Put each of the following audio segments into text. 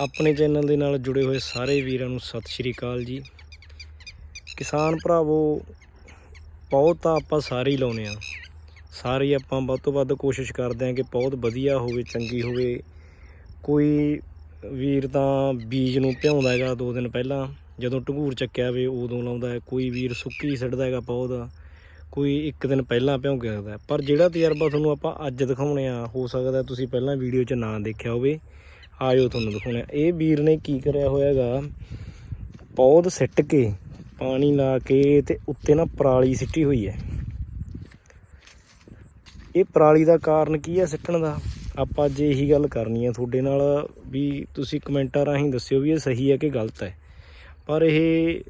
ਆਪਣੇ ਚੈਨਲ ਦੇ ਨਾਲ ਜੁੜੇ ਹੋਏ ਸਾਰੇ ਵੀਰਾਂ ਨੂੰ ਸਤਿ ਸ਼੍ਰੀ ਅਕਾਲ ਜੀ। ਕਿਸਾਨ ਭਰਾਵੋ ਪੌਦ ਤਾਂ ਆਪਾਂ ਸਾਰੇ ਹੀ ਲਾਉਨੇ ਆ ਸਾਰੇ ਆਪਾਂ ਵੱਧ ਤੋਂ ਵੱਧ ਕੋਸ਼ਿਸ਼ ਕਰਦੇ ਆ ਕਿ ਪੌਦ ਵਧੀਆ ਹੋਵੇ, ਚੰਗੀ ਹੋਵੇ। ਕੋਈ ਵੀਰ ਤਾਂ ਬੀਜ ਨੂੰ ਭਿਉਂਦਾ ਹੈਗਾ ਦੋ ਦਿਨ ਪਹਿਲਾਂ, ਜਦੋਂ ਢੰਗੂਰ ਚੱਕਿਆ ਵੇ ਉਦੋਂ ਲਾਉਂਦਾ ਹੈ। ਕੋਈ ਵੀਰ ਸੁੱਕੀ ਸਿੱਟਦਾ ਹੈਗਾ ਪੌਦ ਕੋਈ ਇੱਕ ਦਿਨ ਪਹਿਲਾਂ ਭਿਉਂ ਕੇ ਰੱਖਦਾ ਪਰ ਜਿਹੜਾ ਤਜਰਬਾ ਤੁਹਾਨੂੰ ਆਪਾਂ ਅੱਜ ਦਿਖਾਉਣੇ ਆ ਹੋ ਸਕਦਾ ਤੁਸੀਂ ਪਹਿਲਾਂ ਵੀਡੀਓ 'ਚ ਨਾ ਦੇਖਿਆ ਹੋਵੇ। ਆਇਓ ਤੁਹਾਨੂੰ ਦਿਖਾਉਣੇ ਆ। ਇਹ ਵੀਰ ਨੇ ਕੀ ਕਰਿਆ ਹੋਇਆ ਹੈਗਾ? ਪੌਦ ਸਿੱਟ ਕੇ, ਪਾਣੀ ਲਾ ਕੇ ਤੇ ਉੱਤੇ ਨਾ ਪਰਾਲੀ ਸਿੱਟੀ ਹੋਈ ਹੈ। ਇਹ ਪਰਾਲੀ ਦਾ ਕਾਰਨ ਕੀ ਹੈ ਸਿੱਟਣ ਦਾ? ਆਪਾਂ ਅੱਜ ਇਹੀ ਗੱਲ ਕਰਨੀ ਹੈ ਤੁਹਾਡੇ ਨਾਲ ਵੀ ਤੁਸੀਂ ਕਮੈਂਟਾਂ ਰਾਹੀਂ ਦੱਸਿਓ ਵੀ ਇਹ ਸਹੀ ਹੈ ਕਿ ਗਲਤ ਹੈ। ਪਰ ਇਹ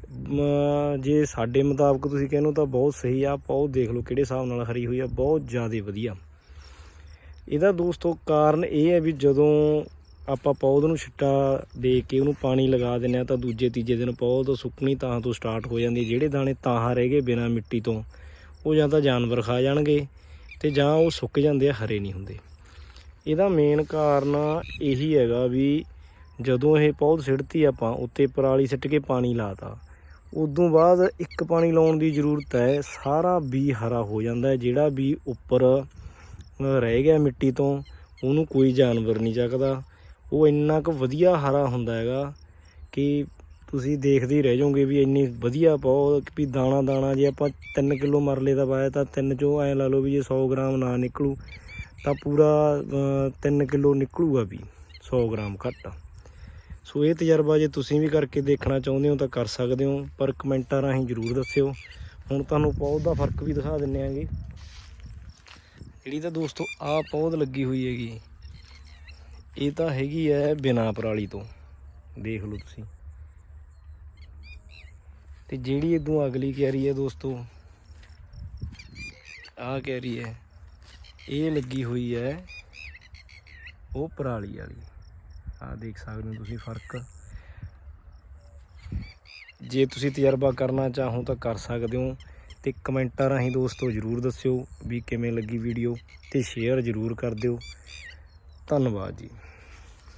ਜੇ ਸਾਡੇ ਮੁਤਾਬਕ ਤੁਸੀਂ ਕਹਿੰਦੇ ਤਾਂ ਬਹੁਤ ਸਹੀ ਆ। ਆਪਾਂ ਦੇਖ ਲਓ ਕਿਹੜੇ ਹਿਸਾਬ ਨਾਲ ਹਰੀ ਹੋਈ ਆ, ਬਹੁਤ ਜ਼ਿਆਦਾ ਵਧੀਆ। ਇਹਦਾ ਦੋਸਤੋ ਕਾਰਨ ਇਹ ਹੈ ਵੀ ਜਦੋਂ ਆਪਾਂ ਪੌਦ ਨੂੰ ਛਿੱਟਾ ਦੇ ਕੇ ਉਹਨੂੰ ਪਾਣੀ ਲਗਾ ਦਿੰਦੇ ਆ ਤਾਂ ਦੂਜੇ ਤੀਜੇ ਦਿਨ ਪੌਦ ਸੁੱਕਣੀ ਤਾਂ ਤੋਂ ਸਟਾਰਟ ਹੋ ਜਾਂਦੀ ਹੈ। ਜਿਹੜੇ ਦਾਣੇ ਤਾਹਾਂ ਰਹਿ ਗਏ ਬਿਨਾਂ ਮਿੱਟੀ ਤੋਂ, ਉਹ ਜਾਂ ਤਾਂ ਜਾਨਵਰ ਖਾ ਜਾਣਗੇ ਤੇ ਜਾਂ ਉਹ ਸੁੱਕ ਜਾਂਦੇ ਆ, ਹਰੇ ਨਹੀਂ ਹੁੰਦੇ। ਇਹਦਾ ਮੇਨ ਕਾਰਨ ਇਹੀ ਹੈਗਾ ਵੀ ਜਦੋਂ ਇਹ ਪੌਦ ਸਿੱਟਤੀ ਆਪਾਂ, ਉੱਤੇ ਪਰਾਲੀ ਸਿੱਟ ਕੇ ਪਾਣੀ ਲਾਤਾ, ਉਦੋਂ ਬਾਅਦ ਇੱਕ ਪਾਣੀ ਲਾਉਣ ਦੀ ਜ਼ਰੂਰਤ ਹੈ, ਸਾਰਾ ਬੀ ਹਰਾ ਹੋ ਜਾਂਦਾ ਜਿਹੜਾ ਵੀ ਉੱਪਰ ਰਹਿ ਗਿਆ ਮਿੱਟੀ ਤੋਂ, ਉਹਨੂੰ ਕੋਈ ਜਾਨਵਰ ਨਹੀਂ ਚੱਕਦਾ। ਉਹ ਇੰਨਾ ਕੁ ਵਧੀਆ ਹਰਾ ਹੁੰਦਾ ਹੈਗਾ ਕਿ ਤੁਸੀਂ ਦੇਖਦੇ ਹੀ ਰਹਿ ਜਾਓਗੇ ਵੀ ਇੰਨੀ ਵਧੀਆ ਪੌਦ ਵੀ ਦਾਣਾ ਦਾਣਾ ਜੇ ਆਪਾਂ 3 ਕਿਲੋ ਮਰਲੇ ਦਾ ਪਾਇਆ ਤਾਂ 3 ਚੋਂ ਐ ਲਾ ਲਓ ਵੀ ਜੇ 100 ਗ੍ਰਾਮ ਨਾ ਨਿਕਲੂ, ਤਾਂ ਪੂਰਾ 3 ਕਿਲੋ ਨਿਕਲੂਗਾ ਵੀ 100 ਗ੍ਰਾਮ ਘੱਟ। ਸੋ ਇਹ ਤਜਰਬਾ ਜੇ ਤੁਸੀਂ ਵੀ ਕਰਕੇ ਦੇਖਣਾ ਚਾਹੁੰਦੇ ਹੋ ਤਾਂ ਕਰ ਸਕਦੇ ਹੋ, ਪਰ ਕਮੈਂਟਾਂ ਰਾਹੀਂ ਜਰੂਰ ਦੱਸਿਓ। ਹੁਣ ਤੁਹਾਨੂੰ ਪੌਦ ਦਾ ਫ਼ਰਕ ਵੀ ਦਿਖਾ ਦਿੰਨੇ ਆਂਗੇ। ਜਿਹੜੀ ਤਾਂ ਦੋਸਤੋ ਆਹ ਪੌਦ ਲੱਗੀ ਹੋਈ ਹੈਗੀ ਇਹ ਤਾਂ ਹੈਗੀ ਹੈ ਬਿਨਾ ਪਰਾਲੀ ਤੋਂ। ਦੇਖ ਲਓ ਤੁਸੀਂ। ਤੇ ਜਿਹੜੀ ਇਦੋਂ ਅਗਲੀ ਕਿਆਰੀ ਹੈ ਦੋਸਤੋ, ਆਹ ਕਿਆਰੀ ਹੈ ਇਹ ਲੱਗੀ ਹੋਈ ਹੈ ਉਹ ਪਰਾਲੀ ਵਾਲੀ। ਆਹ ਦੇਖ ਸਕਦੇ ਹੋ ਤੁਸੀਂ ਫ਼ਰਕ। ਜੇ ਤੁਸੀਂ ਤਜਰਬਾ ਕਰਨਾ ਚਾਹੋ ਤਾਂ ਕਰ ਸਕਦੇ ਹੋ ਤੇ ਕਮੈਂਟਾਂ ਰਾਹੀਂ ਦੋਸਤੋ ਜਰੂਰ ਦੱਸਿਓ ਵੀ ਕਿਵੇਂ ਲੱਗੀ ਵੀਡੀਓ ਤੇ ਸ਼ੇਅਰ ਜਰੂਰ ਕਰ ਦਿਓ। ਧੰਨਵਾਦ ਜੀ।